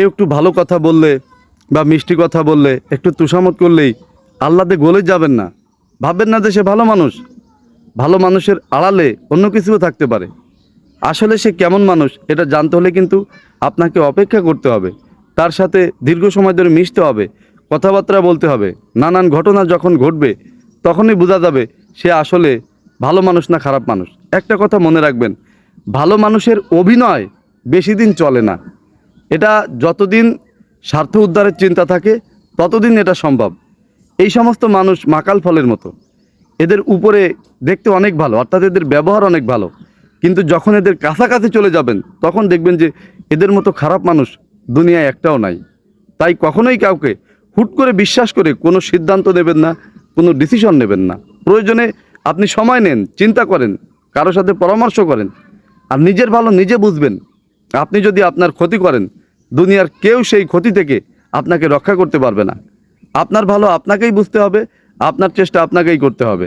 কেউ একটু ভালো কথা বললে বা মিষ্টি কথা বললে, একটু তুষামত করলেই আল্লাদে গলে যাবেন না। ভাববেন না যে সে ভালো মানুষ। ভালো মানুষের আড়ালে অন্য কিছুও থাকতে পারে। আসলে সে কেমন মানুষ, এটা জানতে হলে কিন্তু আপনাকে অপেক্ষা করতে হবে। তার সাথে দীর্ঘ সময় ধরে মিশতে হবে, কথাবার্তা বলতে হবে। নানান ঘটনা যখন ঘটবে, তখনই বোঝা যাবে সে আসলে ভালো মানুষ না খারাপ মানুষ। একটা কথা মনে রাখবেন, ভালো মানুষের অভিনয় বেশি দিন চলে না। এটা যতদিন স্বার্থ উদ্ধারের চিন্তা থাকে, ততদিন এটা সম্ভব। এই সমস্ত মানুষ মাকাল ফলের মতো। এদের উপরে দেখতে অনেক ভালো, অর্থাৎ এদের ব্যবহার অনেক ভালো। কিন্তু যখন এদের কাছাকাছি চলে যাবেন, তখন দেখবেন যে এদের মতো খারাপ মানুষ দুনিয়ায় একটাও নাই। তাই কখনোই কাউকে হুট করে বিশ্বাস করে কোনো সিদ্ধান্ত নেবেন না, কোনো ডিসিশন নেবেন না। প্রয়োজনে আপনি সময় নেন, চিন্তা করেন কারোর সাথে পরামর্শ করেন। আর নিজের ভালো নিজে বুঝবেন। আপনি যদি আপনার ক্ষতি করেন দুনিয়ার কেউ সেই ক্ষতি থেকে আপনাকে রক্ষা করতে পারবে না। আপনার ভালো আপনাকেই বুঝতে হবে, আপনার চেষ্টা আপনাকেই করতে হবে।